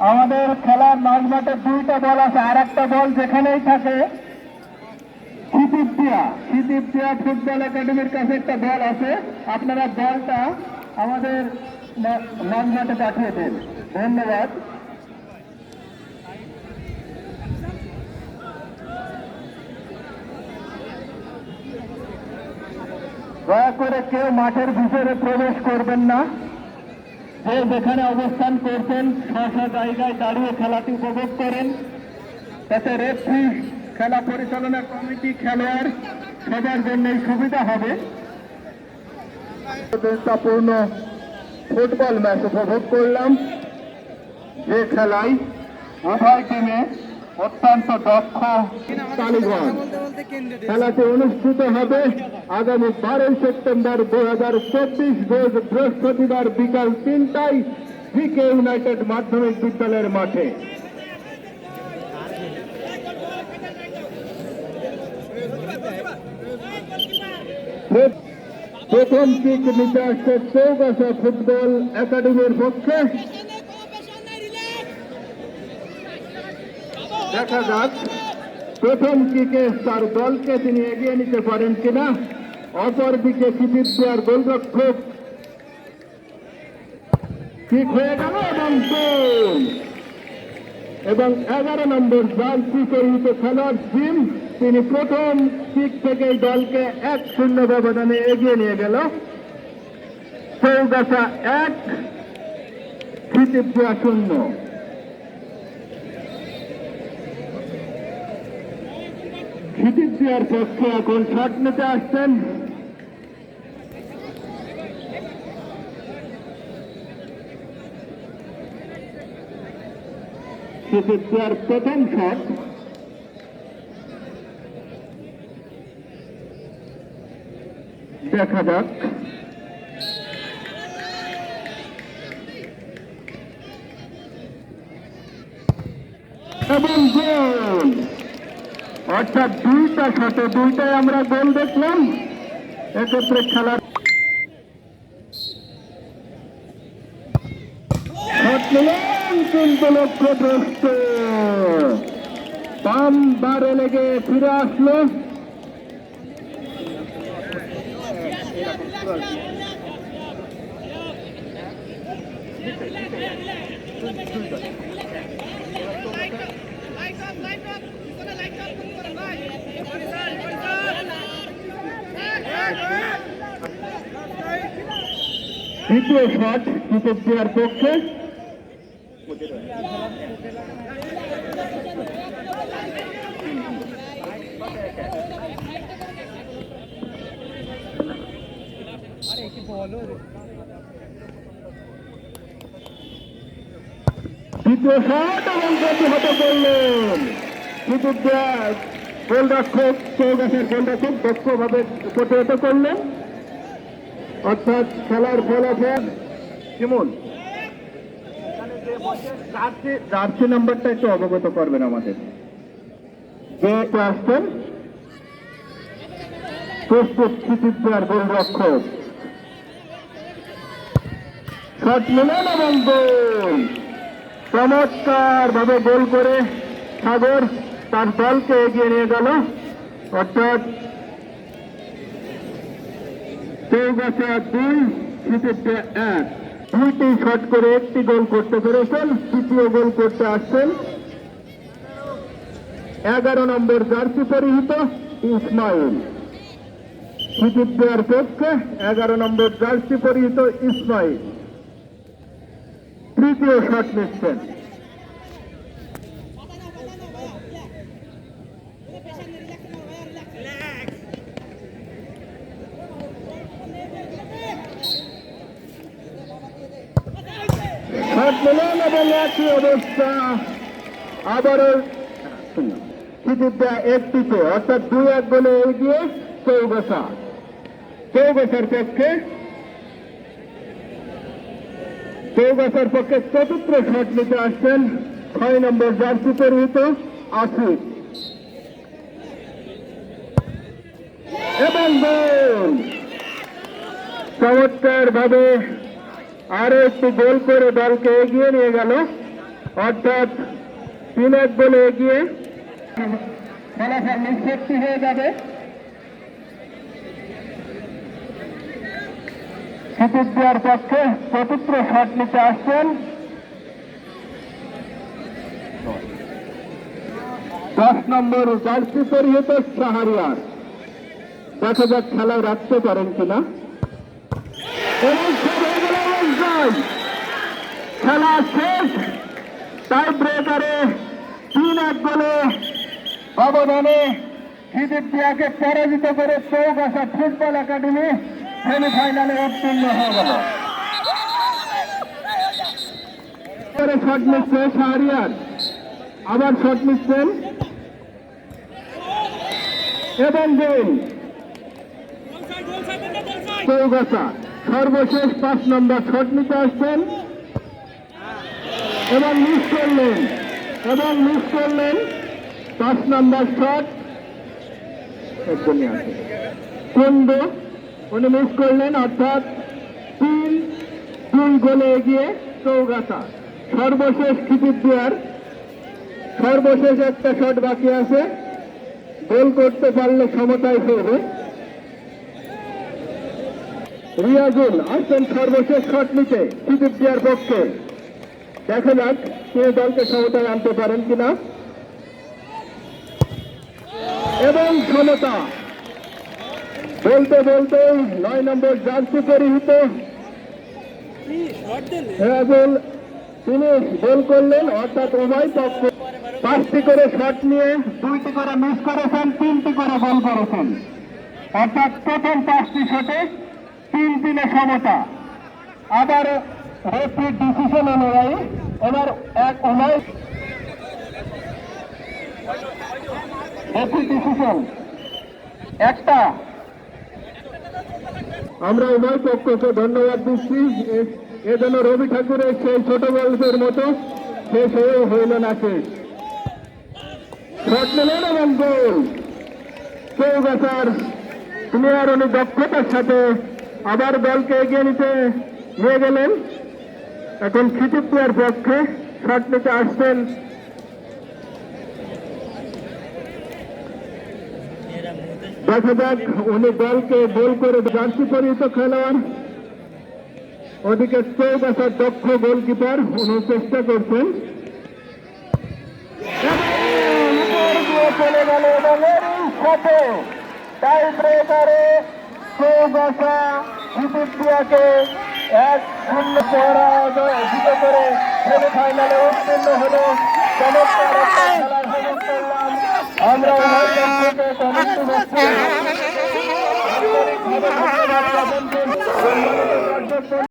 আমাদের খেলার মাঝ মাঠে দুইটা বল আছে আর একটা বল যেখানেই থাকে ফুটবল একাডেমির কাছে একটা দল আছে। আপনারা দলটা আমাদের মা- মাঝ মাঠে পাঠিয়ে দেন। ধন্যবাদ। দয়া করে কেউ মাঠের ভিতরে প্রবেশ করবেন না। যেখানে অবস্থান করছেন স্ব জায়গায় দাঁড়িয়ে খেলাটি উপভোগ করেন। তাতে রেফ্রি খেলা পরিচালনা কমিটি খেলোয়াড়, সবার জন্যই সুবিধা হবে। পূর্ণ ফুটবল ম্যাচ উপভোগ করলাম। যে খেলায় উভয় টিমে অত্যন্ত দক্ষ। তালিবান। খেলাটি অনুষ্ঠিত হবে আগামী বারোই সেপ্টেম্বর দু হাজার চব্বিশ রোজ বৃহস্পতিবার বিকাল তিনটায় ভিকে ইউনাইটেড মাধ্যমিক বিদ্যালয়ের মাঠে। প্রথম কিক নিতে আসছে চৌগাছা ফুটবল একাডেমির পক্ষে। দেখা যাক। প্রথম কিকে তার দলকে তিনি এগিয়ে নিতে পারেন কিনা। অপরদিকে সুদীপ দেওয়ার গোলরক্ষক। ঠিক হয়ে গেল এবং এবং এগারো নম্বর জার্সি পরিহিত খেলোয়াড় জিম তিনি প্রথম কিক থেকে দলকে এক শূন্য ব্যবধানে এগিয়ে নিয়ে গেল। চৌগাছা এক সুদীপ শূন্য। ক্ষিতির দেওয়ার পক্ষে এখন শট নিতে আসছেন। দেওয়ার প্রথম শট। দেখা যাক। এবং গোল! অর্থাৎ দুইটা শটে দুইটাই আমরা গোল দেখলাম এক্ষেত্রে খেলার কিন্তু লক্ষ্যগ্রস্ত বাম বারে লেগে ফিরে আসলো Lights up, light up. দ্বিতীয় শট ক্রিকেট দেওয়ার পক্ষে। দ্বিতীয় শট এবং প্রতিহত করলেন ক্রিকেট দেওয়ার গোলরক্ষক চৌগাছের গোলরক্ষক দক্ষভাবে প্রতিহত করলেন। অর্থাৎ খেলার ফলাফল কেমন জার্সি জার্সি নাম্বারটা একটু অবগত করবেন আমাদের। যে আসছেন প্রস্তুত স্থিতির গোলরক্ষক। শট নিলেন এবং গোল। চমৎকার ভাবে গোল করে সাগর তার দলকে এগিয়ে নিয়ে গেল। অর্থাৎ চৌগাছা দুই ক্রিকেটে এক। দুইটি শট করে একটি গোল করতে পেরেছেন, তৃতীয় গোল করতে আসছেন। এগারো নম্বর জার্সি পরিহিত ইসমাইল। দেওয়ার পক্ষে এগারো নম্বর জার্সি পরিহিত ইসমাইল। তৃতীয় শট নিচ্ছেন। নিলেন এবং অবস্থা। আবারও সুযোগটা একটিতে, অর্থাৎ দুই এক গোলে এগিয়ে চৌবসা চৌবসার পক্ষে চৌবসার পক্ষে চতুর্থ শট নিতে আসছেন ছয় নম্বর জার্সি পরিহিত আসিফ। এবং গোল। চমৎকার ভাবে আরও একটি গোল করে দলকে এগিয়ে নিয়ে গেল। অর্থাৎ তিন এক বলে এগিয়ে ফলাফল হয়ে যাবে। চতুর্থের পক্ষে চতুর্থ শট নিতে আসছেন। দশ নম্বর জার্সি পরিহিত শাহরিয়ার। দেখা যাক খেলায় রাখতে পারেন কিনা। গেল অবস্থায়। খেলা শেষ। টাই ব্রেকারে তিন এক গোলে ব্যবধানে খিদিপিয়াকে পরাজিত করে চৌগাছা ফুটবল একাডেমি সেমিফাইনালে উত্তীর্ণ হয়ে গেল। আবার এবং সর্বশেষ পাঁচ নম্বর শট নিতে আসছেন। এবং মিস করলেন, এবং মিস করলেন পাঁচ নম্বর শট। একদমই কুন্দ, উনি মিস করলেন, অর্থাৎ তিন, দুই গোলে এগিয়ে চৌগাছা। সর্বশেষ খিচির দেওয়ার সর্বশেষ একটা শট বাকি আছে। গোল করতে পারলে সমতায় হবে রিয়াজুল আসছেন সর্বশেষ শট নিতে সুদীপ দিয়ার পক্ষে। দেখা যাক কে দলকে সমতায় আনতে পারেন কিনা। এবং সমতা বলতে বলতে নয় নম্বর জার্সি পরিহিত রিয়াজুল, তিনি গোল করলেন, অর্থাৎ উভয় পক্ষ পাঁচটি করে শট নিয়ে দুইটি করে মিস করেছেন, তিনটি করে গোল করেছেন। অর্থাৎ প্রথম পাঁচটি শটে তিন তিনে সমতা। আবার রেফ্রি ডিসিশন অনুযায়ী এবার এক ডিসিশন একটা। আমরা উভয় পক্ষকে ধন্যবাদ দিচ্ছি। এ- যেন রবি ঠাকুরের সেই ছোট গল্পের মতো শেষ হয়ে হইল না শেষ এবং গোল। চৌগাছার প্লেয়ার উনি দক্ষতার সাথে আবার দলকে এগিয়ে নিতে নিয়ে গেলেন। এখন খিচিপ্রিয়ার পক্ষে শট নিতে আসছেন। দেখা যাক উনি দলকে গোল করে জার্সি পরিহিত খেলোয়াড়। ওদিকে চৌগাছার দক্ষ গোলকিপার উনি চেষ্টা করছেন। চলে গেল এবং এরই সাথে টাই ব্রেকারে চৌগাছা খিচিপ্রিয়াকে এক শূন্য পরাজিত করে সেমিফাইনালে উত্তীর্ণ হল আমরা উভয়